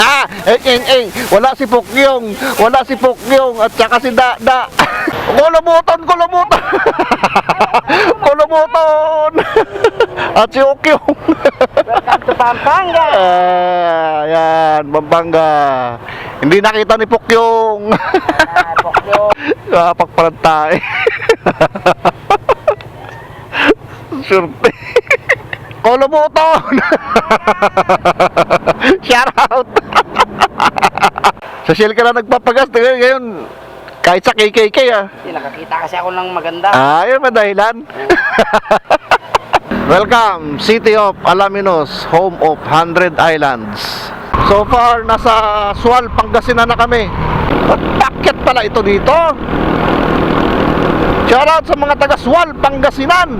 Eng, eng, eng. Wala si Pukyong. Wala si Pukyong. At saka si Dada. Kulamuton, kulamuton. kulamuton. At si Ukyong. Welcome to Pampanga. Ah, yan, Pampanga. Hindi nakita ni Pukyong. Ah, Pokyo. Kapagparantay. Surte. Kolomoton! Shout out! sa Shell ka na nagpapagas. Tingnan ngayon, kahit sa KKK ah. Hindi, nakakita kasi ako ng maganda. Ah, yun ba dahilan? Welcome, City of Alaminos, home of 100 Islands. So far, nasa Sual, Pangasinan na kami. At bakit pala ito dito? Shoutout sa mga taga Sual, Pangasinan.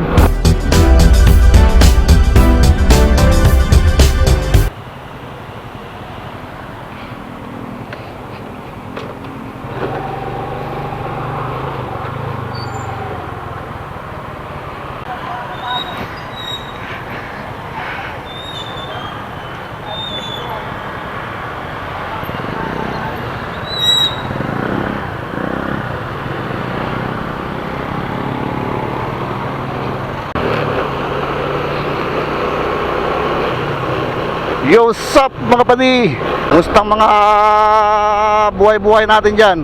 Yo, sup mga padi? Kumusta mga buhay-buhay natin dyan?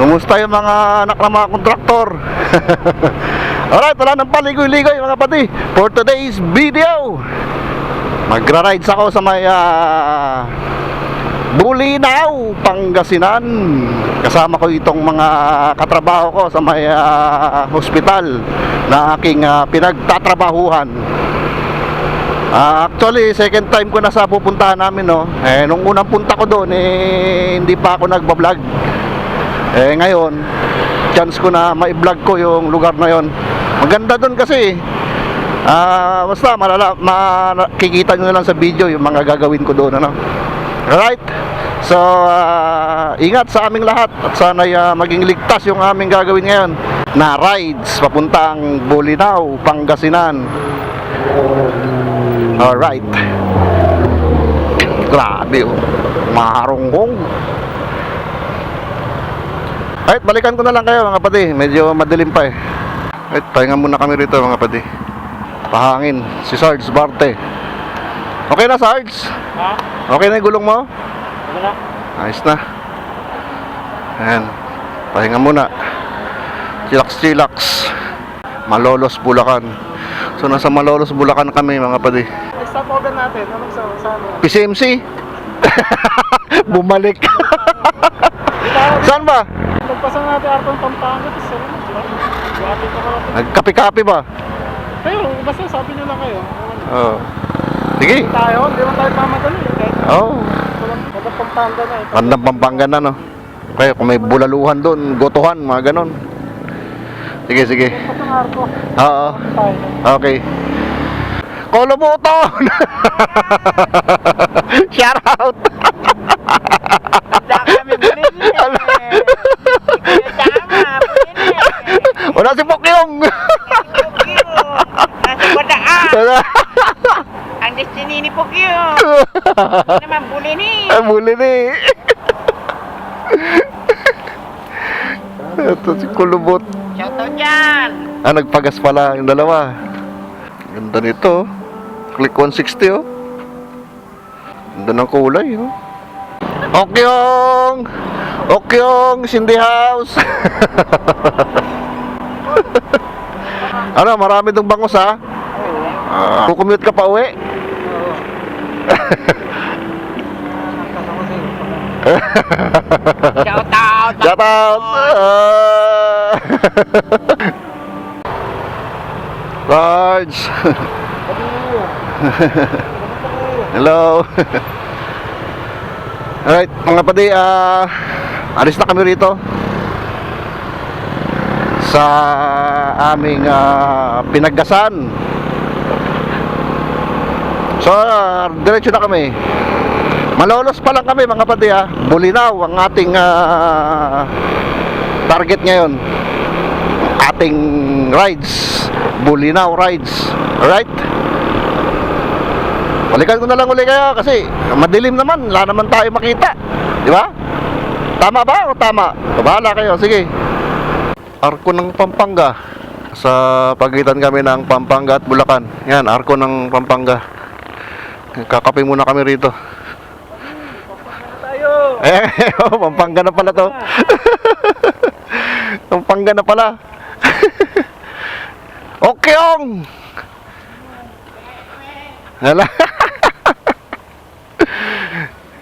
Kumusta yung mga anak ng mga kontraktor? Alright, wala nang paligoy-ligoy mga padi For today's video Magra-rides ako sa may ah, Bulinaw, Pangasinan Kasama ko itong mga katrabaho ko sa may ah, hospital Na aking ah, pinagtatrabahuhan Ah, actually, second time ko na sa pupuntahan namin, no. Eh, nung unang punta ko doon, eh, hindi pa ako nagba-vlog. Eh, ngayon, chance ko na ma-vlog ko yung lugar na yon. Maganda doon kasi, ah, basta malala, makikita nyo na lang sa video yung mga gagawin ko doon, ano. Alright? So, ah, ingat sa aming lahat at sana maging ligtas yung aming gagawin ngayon na rides papuntang Bulinaw, Pangasinan. Alright. Grabe oh. Marunggong. Alright, balikan ko na lang kayo mga pati. Medyo madilim pa eh. Alright, pahinga muna kami rito mga pati. Pahangin. Si Sarge Barte. Okay na Sarge? Ha? Okay na yung gulong mo? Ano na? Ayos na. Ayan. Pahinga muna. Chillax, chillax. Malolos, Bulacan. So, nasa Malolos, Bulacan kami, mga padi. Order natin. Anong sa saan? PCMC? Bumalik. Saan ba? Nagpasang natin Arton Pampanga. Tapos ano? Ka. Nagkapi-kapi ba? Pero basta sabi nyo lang kayo. Oo. Sige. Tayo, hindi mo tayo mamadali. Kahit Oo. Oh. walang Pampanga na eh. Bandang Pampanga na, no? Kaya kung may bulaluhan doon, gotohan, mga ganon. Sige, sige. Oo. Okay. Kolomoton! Shout out! Wala eh. Eh. Si Pokyong! Ang destiny ni Pokyo. Hindi naman bulin eh. Ay, muli ni. Ito si Kulubot. Shoutout dyan. Ah, nagpagas pala yung dalawa. Ganda nito. Click 160 oh. Ganda ng kulay oh. Okyong! Okyong! Cindy House! ano, marami itong bangos ha? Ah, kukumute ka pa uwi? Shoutout. Shout out! Ah. Large! Hello! Alright, mga padi, ah, alis na kami rito sa aming ah, pinaggasan. So, ah, diretso na kami. Malolos pa lang kami mga padi ha. Bulinaw ang ating ah, target ngayon. Ating rides. Bulinaw rides. Alright? Balikan ko na lang uli kayo kasi madilim naman, wala naman tayo makita. Di ba? Tama ba o tama? Bahala kayo, sige. Arko ng Pampanga. Sa pagitan kami ng Pampanga at Bulacan. Yan, arko ng Pampanga. Kakape muna kami rito. Tayo! Eh, oh, Pampanga na pala to. Pampanga na pala. okay, ong! Hala.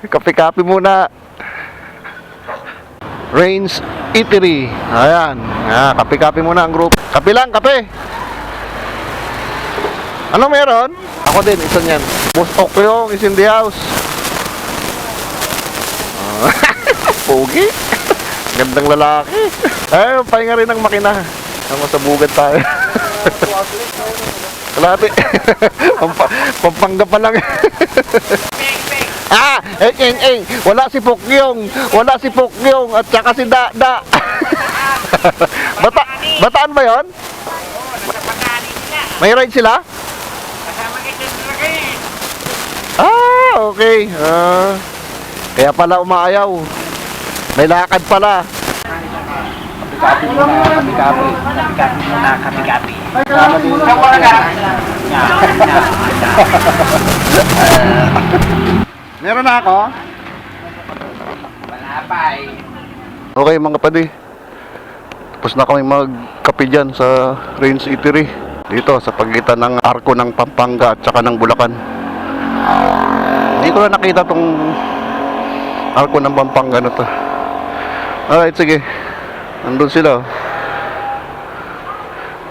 Kape-kape muna. Rains Eatery. Ayan. Ah, kape-kape muna ang group. Kape lang, kape. Ano meron? Ako din, isa niyan. Boss Okyong is in the house. Pogi. Gandang lalaki. Ay, pahinga rin ng makina. Ang sa bugad tayo. Kalati. Pampa, pampanga pa lang. Ah, eh, eh, eh. Wala si Pokyong. Wala si Pokyong. At saka si Dada. Bata, bataan ba yon? May ride sila? Ah, okay. Ah, kaya pala umaayaw. May lakad pala. Kapi muna, kapi kapi. Kapi kapi muna, kapi kapi. Saan ko na ka? Meron na ako. Wala pa eh. Okay mga kapadi. Tapos na kami magkape dyan sa Rains Eatery. Dito sa pagitan ng arko ng Pampanga at saka ng Bulacan. Hindi ko na nakita tong arko ng Pampanga na to. Alright, sige. Nandun sila. oh.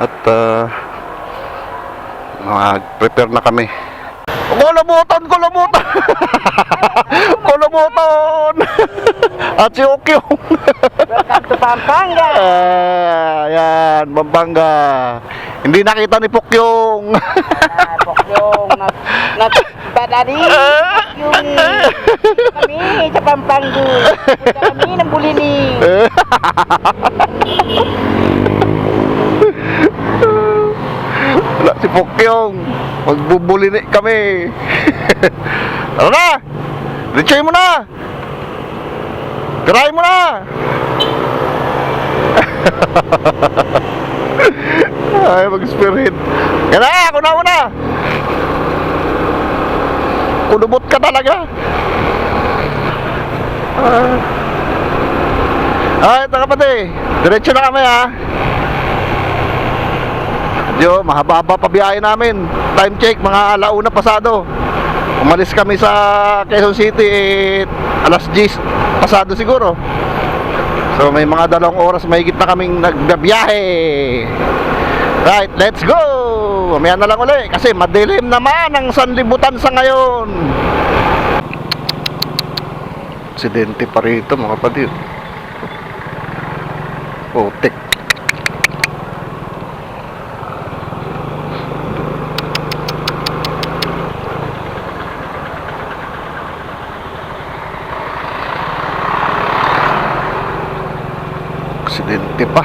At uh, mag-prepare na kami. Kulamutan! Kulamutan! Kulamutan! At si Okyong! Welcome to Pampanga! Ah, yan, Pampanga. Hindi nakita ni Pukyong. Ah, Bokyong, nat, nat, badari, yung kami sa Pampanga. Punta kami ng Bulini. Wala si Pukyong. Magbubuli ni kami. ano na? Ritchay mo na. Tirahin mo na. Ay, mag-spirit. Yan na, ako na una. Kulubot ka talaga. Ah. Ay, ito kapatid. Diretso na kami ha. Yo, mahaba-haba pa biyahe namin. Time check, mga alauna pasado. Umalis kami sa Quezon City eh, alas 10 pasado siguro. So may mga dalawang oras mahigit na kaming nagbabiyahe. Right, let's go! Mamaya na lang uli kasi madilim naman ang sanlibutan sa ngayon. Aksidente pa rito mga kapatid. Putik. Aksidente pa.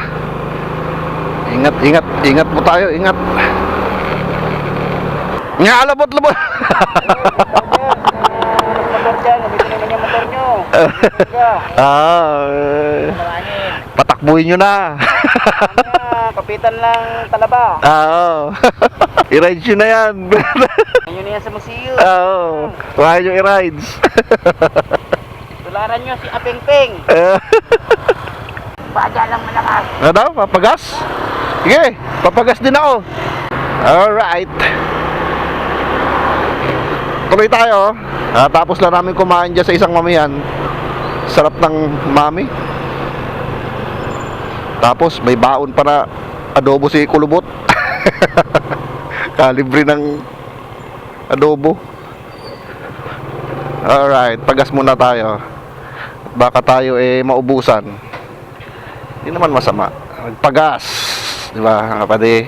Ingat, po tayo, ingat. Nga, labot-labot. Motor dyan, gamitin naman yung motor nyo. ah, eh, patakbuhin nyo na. Kapitan lang talaba. Ah, Oo. I-rides nyo na yan. Ayun na yan sa museo. Oo. Kaya nyo i-rides. Tularan nyo si Apeng Peng. Baga lang malakas. ano daw? Papagas? Sige, papagas din ako. Alright. Tuloy tayo. Ah, tapos lang namin kumain dyan sa isang mamihan. Sarap ng mami. Tapos may baon para adobo si Kulubot. Kalibre ng adobo. Alright, pagas muna tayo. Baka tayo eh maubusan. Hindi naman masama. Magpagas. Di ba, mga kapatid?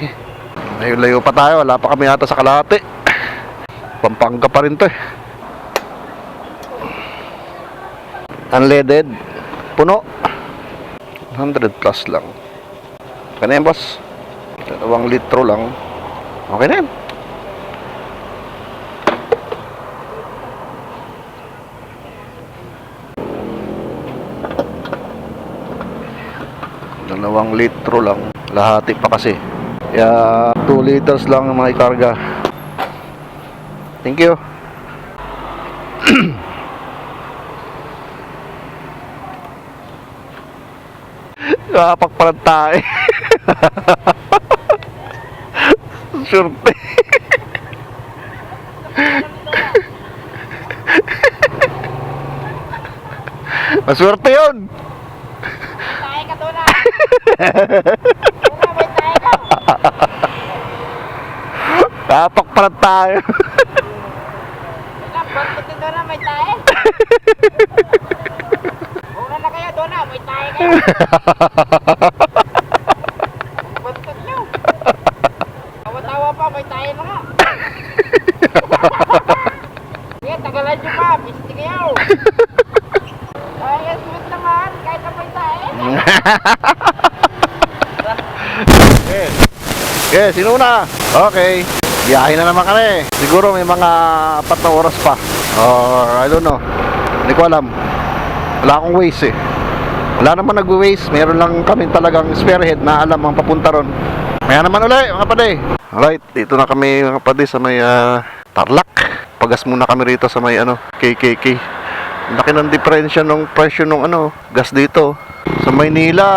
Layo-layo pa tayo. Wala pa kami yata sa kalate. Pampanga pa rin to eh. Unleaded. Puno. 100 plus lang. Kaya yan, boss. Dalawang litro lang. Okay na yan. Dalawang litro lang. Lahati pa kasi. Kaya 2 liters lang ang mga ikarga. Thank you. Kapagpalag tayo. Surte. Maswerte yun. Tayo ka, Kapagpalag tayo. Bakit ito na may tayo? Una na kayo, Tuna, may tayo kayo. Bantot nyo. Tawa-tawa pa, may tayo na nga. Sige, pa, pisti kayo. Ay, smooth naman, kahit na may tayo. Okay. Okay, sino na? Okay. Biyahe na naman kami. Siguro may mga apat na oras pa. Or I don't know. Hindi ko alam. Wala akong waste eh. Wala naman nag-waste. Meron lang kami talagang spearhead na alam ang papunta ron. Maya naman ulit mga pade. Alright, dito na kami mga pade sa may ah, Tarlac. Pagas muna kami rito sa may ano, KKK. Laki ng diferensya ng presyo ng ano, gas dito. Sa Maynila,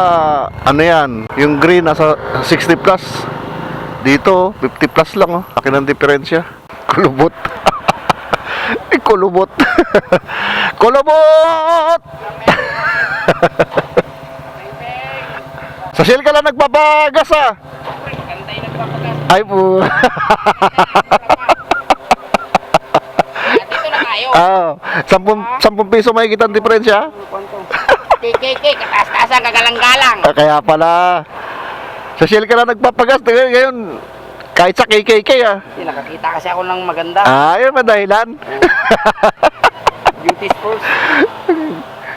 ano yan, yung green nasa 60 plus. Dito, 50 plus lang oh. Laki ng diferensya. Kulubot. Eh, Kulubot. Kulubot! Sa Shell ka lang nagpapagas ah. Ay po. Ah, 10 10 piso may kitang diferensya. KKK, kataas-taasan, kagalang-galang. Ah, kaya pala. Sa Shell ka lang nagpapagas. Ngayon, kahit sa KKK ah. Hindi, nakakita kasi ako ng maganda. Ah, yun ba dahilan? Beauty sports.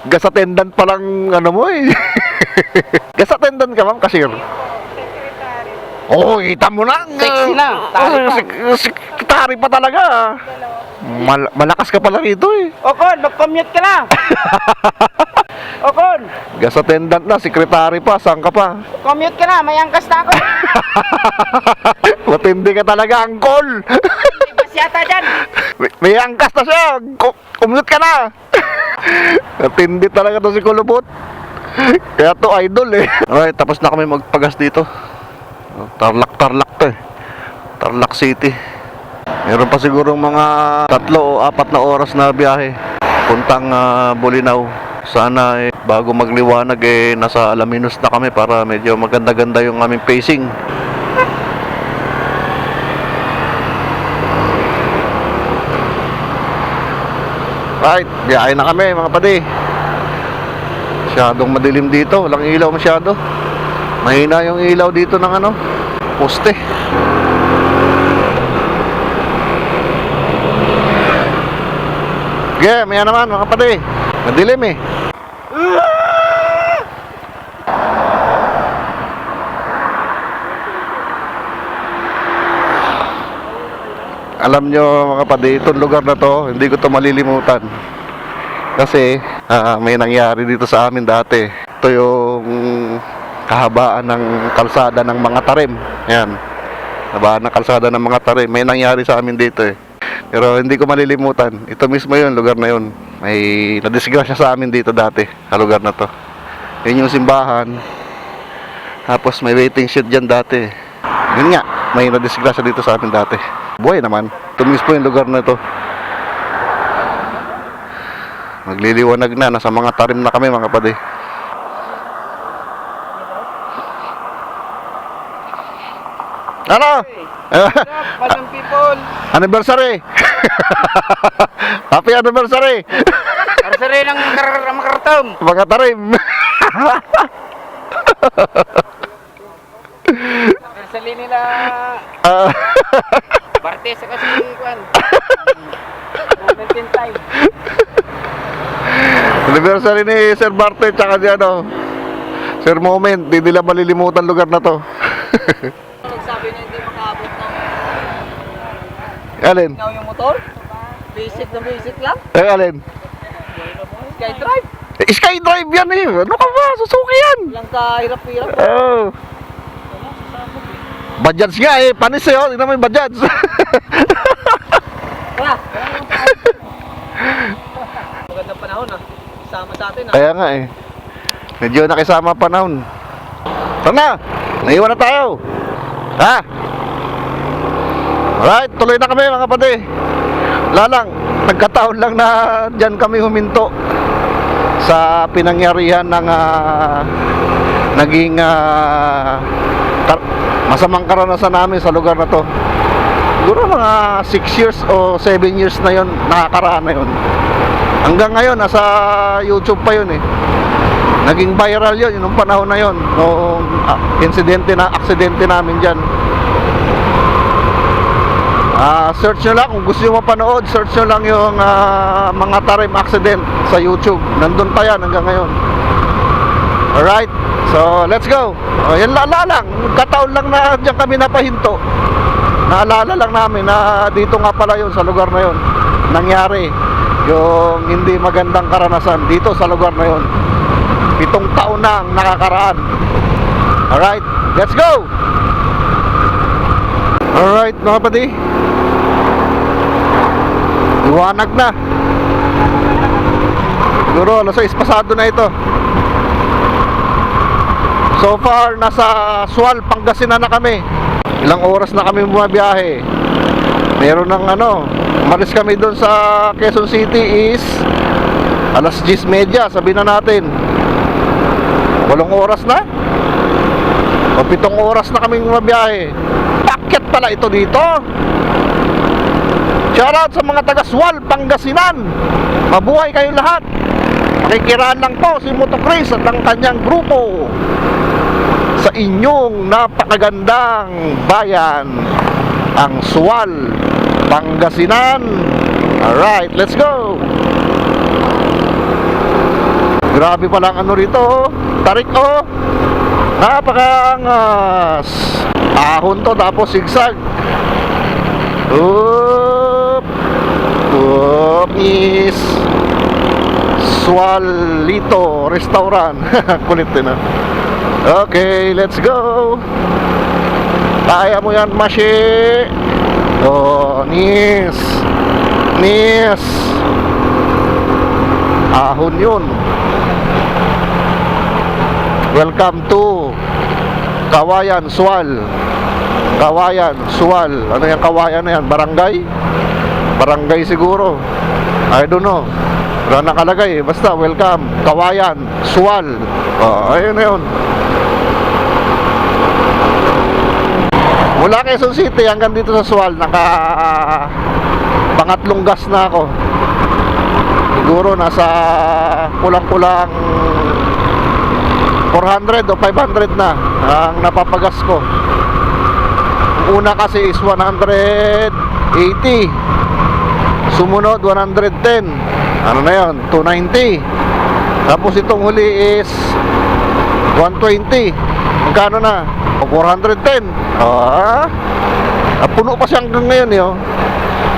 Gas attendant pa lang ano mo eh. Gas attendant ka ma'am, cashier. Oo, oh, kita mo na. Sexy na, tari pa. Tari pa talaga. Mal- malakas ka pala rito eh. Okon, mag-commute ka na. Okon, Gas attendant na, secretary pa, saan ka pa? commute ka na, may angkas na ako. Matindi ka talaga, angkol. May bus yata dyan. may, may angkas na siya. Kumute ka na. Matindi talaga to si Kulubot. Kaya to idol eh. Alright, tapos na kami magpagas dito. Tarlac, Tarlac to eh. Tarlac City. Meron pa siguro mga tatlo o apat na oras na biyahe. Puntang ah, Bulinaw. Sana eh, bago magliwanag eh, nasa Alaminos na kami para medyo maganda-ganda yung aming pacing. Right, biyahe na kami mga padi. Masyadong madilim dito, walang ilaw masyado. Mahina yung ilaw dito ng ano, poste. Okay, maya naman mga padi. Madilim eh. Alam nyo mga padi, itong lugar na to, hindi ko to malilimutan. Kasi ah, may nangyari dito sa amin dati. Ito yung kahabaan ng kalsada ng mga tarim. Yan. Kahabaan ng kalsada ng mga tarim. May nangyari sa amin dito eh. Pero hindi ko malilimutan. Ito mismo yun, lugar na yun. May nadisgrasya sa amin dito dati, sa lugar na to. Yun yung simbahan. Tapos may waiting shed dyan dati. Yun nga, may nadisgrasya dito sa amin dati. Buhay naman. Ito mismo yung lugar na to. Magliliwanag na, nasa mga tarim na kami mga pade. Ano? Madam people, anniversary! Happy anniversary! karsari ng kar makartom. Mga tarim! Karsali nila, Ah, Bartes kasi kwan. Moment in time. anniversary ni Sir Barte tsaka si ano, Sir Moment, di nila malilimutan lugar na to. Nagsabi na hindi makaabot ng Alin? ikaw yung motor. Basic na basic lang. Eh, alin? Sky drive. Skydrive yan eh. Ano ka ba? Suzuki yan. Walang kahirap-hirap. Oh. Bajaj nga eh. Panis eh. Oh. Tingnan mo yung Bajaj. Tara! Magandang panahon ah. Sama sa atin ah. Kaya nga eh. Medyo nakisama panahon. Tara na. Naiwan na tayo. Ha? Alright, tuloy na kami mga pati. Lalang, nagkataon lang na dyan kami huminto sa pinangyarihan ng ah, naging kar- masamang karanasan namin sa lugar na to. Siguro mga 6 years o 7 years na yon nakakaraan na yon. Hanggang ngayon, nasa YouTube pa yun eh. Naging viral yun, yung panahon na yun. Noong ah, insidente na, aksidente namin dyan. Ah, search nyo lang kung gusto nyo mapanood, search nyo lang yung ah, mga tarim accident sa YouTube. Nandun pa yan hanggang ngayon. Alright, so let's go. Oh, yan lala lang, kataon lang na dyan kami napahinto. Naalala lang namin na dito nga pala yun sa lugar na yun. Nangyari yung hindi magandang karanasan dito sa lugar na yun. Pitong taon na ang nakakaraan. Alright, let's go! Alright mga pati. Iwanag na. Siguro alas 6 pasado na ito. So far nasa Sual, Pangasinan na kami. Ilang oras na kami bumabiyahe. Meron ng ano Umalis kami doon sa Quezon City is Alas 10.30 sabihin na natin. Walong oras na? O pitong oras na kaming bumabiyahe pala ito dito. Shoutout sa mga taga Sual, Pangasinan. Mabuhay kayong lahat. Makikiraan lang po si Moto Chris at ang kanyang grupo Sa inyong napakagandang bayan Ang Sual, Pangasinan. Alright, let's go. Grabe palang ano rito oh. Tarik oh. Napakaangas Ahon to tapos sigsag. Up Up is Swalito Restaurant. Kulit din ah Okay, let's go. Kaya mo yan, Mashi. Oh, nis Nis Ahon yun. Welcome to Kawayan, Sual. Kawayan, Sual. Ano yung Kawayan na yan? Barangay? Barangay siguro. I don't know. Wala nakalagay. Basta welcome. Kawayan, Sual. Oh, Ayun na yun. Mula Quezon City hanggang dito sa Sual Naka Pangatlong gas na ako. Siguro nasa Kulang-kulang 400 o 500 na ang napapagas ko. Ang Una kasi is 180. Sumunod 110. Ano na 'yon? 290. Tapos itong huli is 120. Magkano na? O 410. Ah. puno pa siya hanggang ngayon, yo.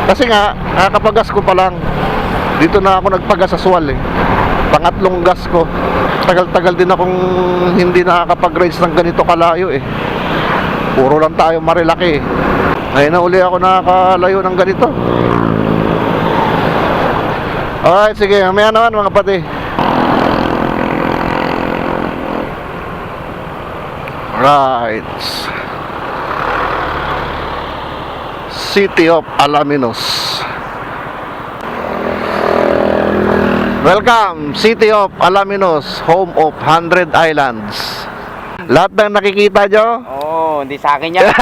Kasi nga, nakakapagas ko pa lang. Dito na ako nagpagas sa Sual eh. Pangatlong gas ko. Tagal-tagal din akong hindi nakakapag-rides ng ganito kalayo eh. Puro lang tayo marilaki eh. Ngayon na uli ako nakakalayo ng ganito. Alright, sige. Mamaya naman mga pati. Right. City of Alaminos. Welcome, City of Alaminos, home of 100 Islands. Lahat ng nakikita nyo, Oo, oh, hindi sa akin yan.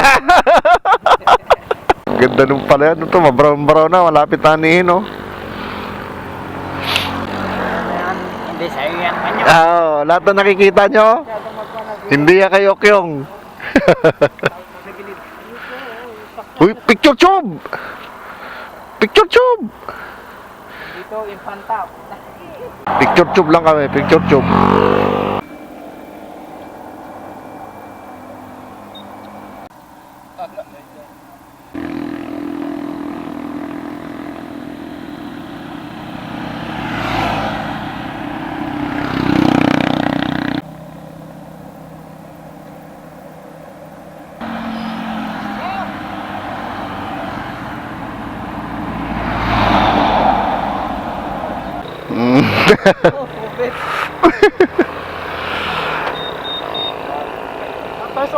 ganda nung pala yan. Ito, mabrown-brown na, malapit na nihin, oh. hindi sa iyo yan. Ah, oh, lahat ng nakikita nyo, hindi yan kayo kyong. Uy, picture tube! Picture tube! Dito, infanta. Picture tube lang kami, picture tube.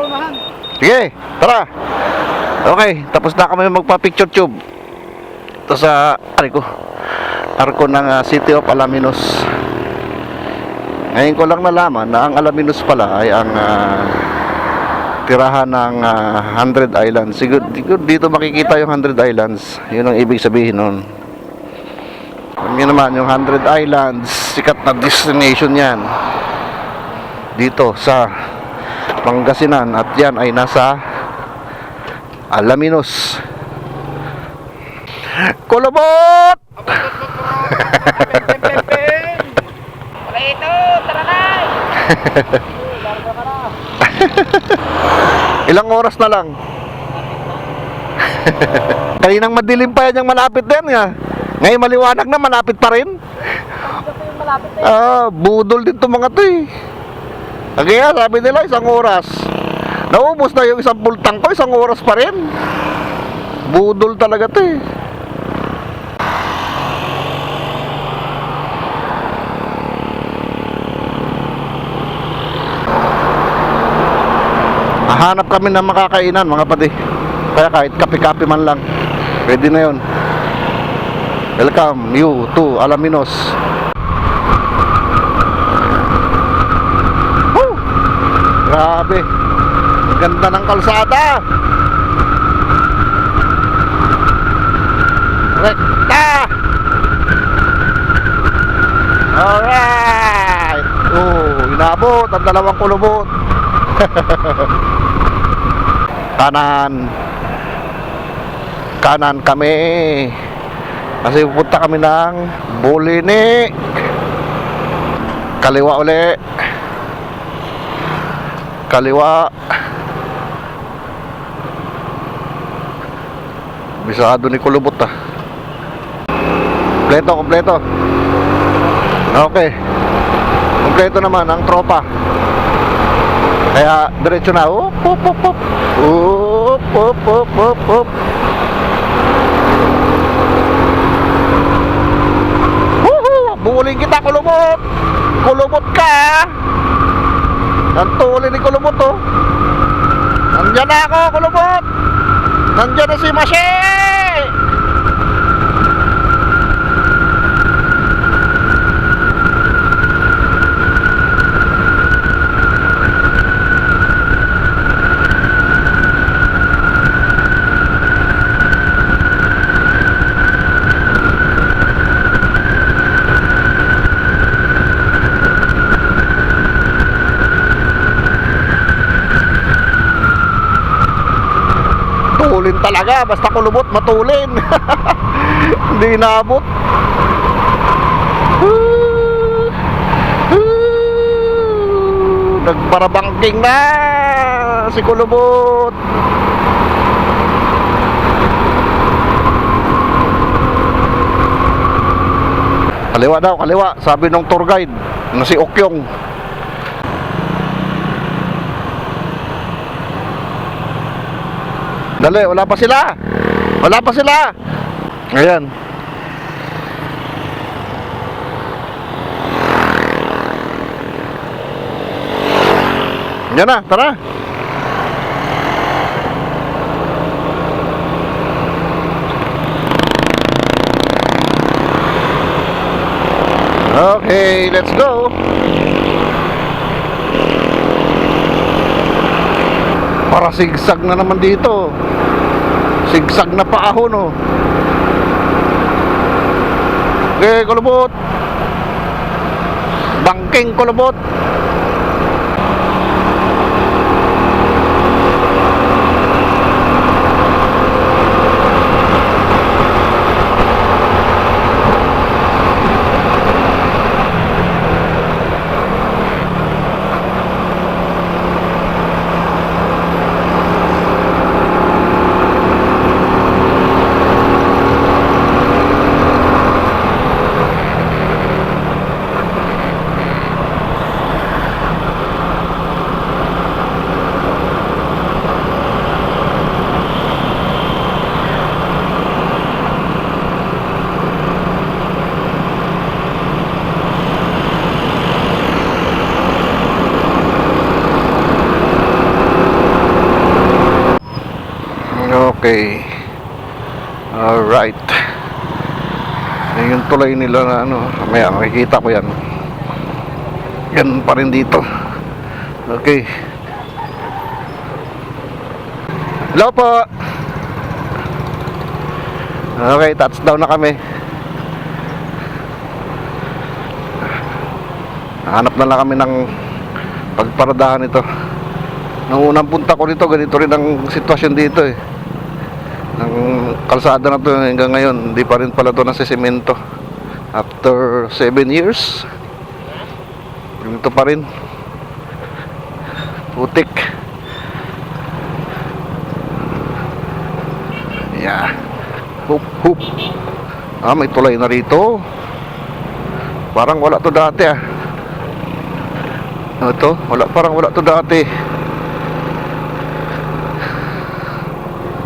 Unahan. Sige, tara. Okay, tapos na kami magpa-picture tube. Ito sa, ano ko, ng ah, City of Alaminos. Ngayon ko lang nalaman na ang Alaminos pala ay ang ah, tirahan ng ah, 100 Islands. Siguro, dito makikita yung 100 Islands. Yun ang ibig sabihin nun. Alam niyo naman, yung 100 Islands, sikat na destination yan. Dito sa Pangasinan at yan ay nasa Alaminos. Kulubot! Ito, tara na! Ilang oras na lang? Kaninang madilim pa yan yung malapit din nga. Ngayon maliwanag na, malapit pa rin. Ah, budol din to mga to eh. Kaya sabi nila isang oras. Naubos na yung isang pultang ko, isang oras pa rin. Budol talaga to eh. Hahanap kami ng makakainan mga pati. Kaya kahit kape-kape man lang. Pwede na yun. Welcome you to Alaminos. Woo! Grabe. Ganda ng kalsada. Rekta. Alright. Oh, inabot ang dalawang kulubot. kanan kanan kami kasi pupunta kami ng Bulini. Kaliwa uli. Kaliwa. Bisado ni Kulubot ah. Kompleto kompleto. Okay. Kompleto naman ang tropa. Kaya diretso na. Up, up, up, up. Up, up, up, up, Buling kita, kulubot! Kulubot ka! Nantuli ni kulubot, oh. Nandyan na ako, kulubot! Nandyan na si Mashe! Talaga, basta kulubot, matulin. Hindi inabot. Nagparabangking na si kulubot. Kaliwa daw, kaliwa, sabi ng tour guide na si Okyong. Dali, wala pa sila. Wala pa sila. Ayan. Yan na, tara. Okay, let's go. Para sigsag na naman dito. Sigsag na paahon oh. Okay, kulubot. Bangking kulubot. Okay. Alright. Yung tulay nila na ano. Maya makikita ko yan. Yan pa rin dito. Okay. Hello po. Okay, touchdown na kami. Hanap na lang kami ng pagparadahan ito. Nung unang punta ko dito, ganito rin ang sitwasyon dito eh. Ng kalsada na to hanggang ngayon, hindi pa rin pala to nasisemento. After 7 years, ganito pa rin. Putik. Yeah. Hoop, hoop. Ah, may tulay na rito. Parang wala to dati ah. Ano to? Wala, parang wala to dati.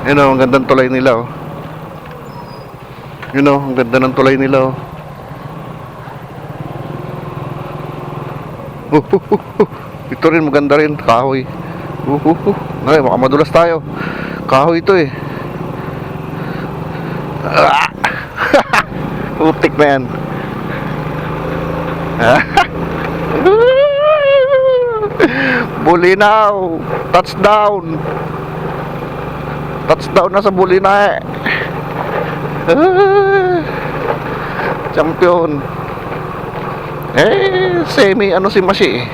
Yun oh, ang gandang tulay nila oh. Yun oh, ang ganda ng tulay nila oh. Uh, uh. Ito rin maganda rin, kahoy. Uh, uh, uh. Ay, baka madulas tayo. Kahoy ito eh. Ah! Putik na yan. Bulinaw! Touchdown! Touchdown na sa Bulinaw eh. Ah! Champion. Eh, semi ano si Mashi eh.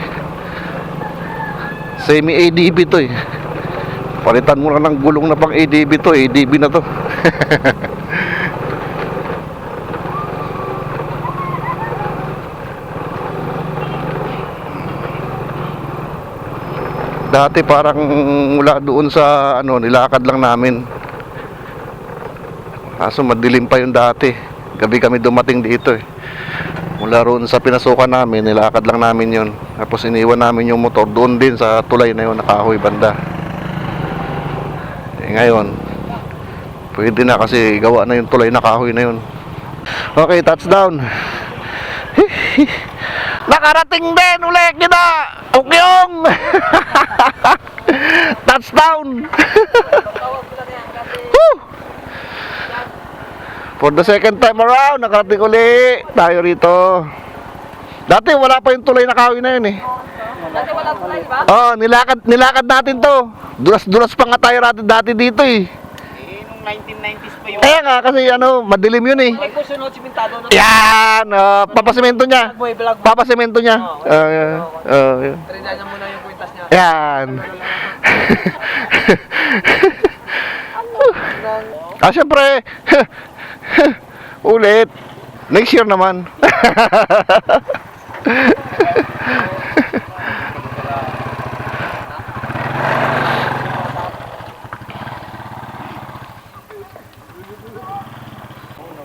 Semi ADB to eh. Palitan mo na ng gulong na pang ADB to, ADB na to. Dati parang mula doon sa ano, nilakad lang namin. Kaso madilim pa yung dati. Gabi kami dumating dito eh. Mula roon sa pinasukan namin, nilakad lang namin yun. Tapos iniwan namin yung motor doon din sa tulay na yun, nakahoy banda. Eh ngayon, pwede na kasi gawa na yung tulay na kahoy na yun. Okay, touchdown. Nakarating din ulit kita. Ukyong. touchdown. For the second time around, nakarating uli tayo rito. Dati wala pa yung tulay na kahoy na yun eh. Dati wala tulay ba? Oh, nilakad nilakad natin to. Dulas-dulas pa nga tayo dati, dati dito eh. Eh, nung 1990s pa yung... Kaya nga kasi ano, madilim yun eh. May kusunod simentado na. Yan, oh, papasemento niya. Mo. Papasemento niya. Oh, yeah. Oh, yeah. Trinay na muna yung kwintas niya. Yan. ah, syempre. Ulit. Next year naman.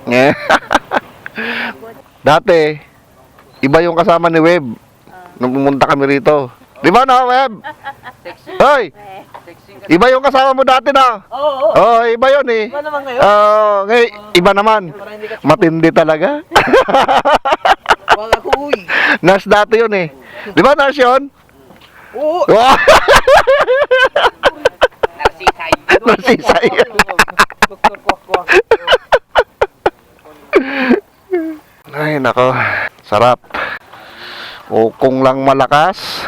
Dati, iba yung kasama ni Web. Nung pumunta kami rito. Di ba na, Web? Hoy! Iba yung kasama mo dati na. Oo, oo. Oh, iba yun eh. Iba naman ngayon. Oo, ngay, iba naman. Matindi talaga. Wala ko, uy. Nurse dati yun eh. Di ba nurse yun? Oo. Narsisay. Narsisay. Doktor. Ay, nako. Sarap. O kung lang malakas,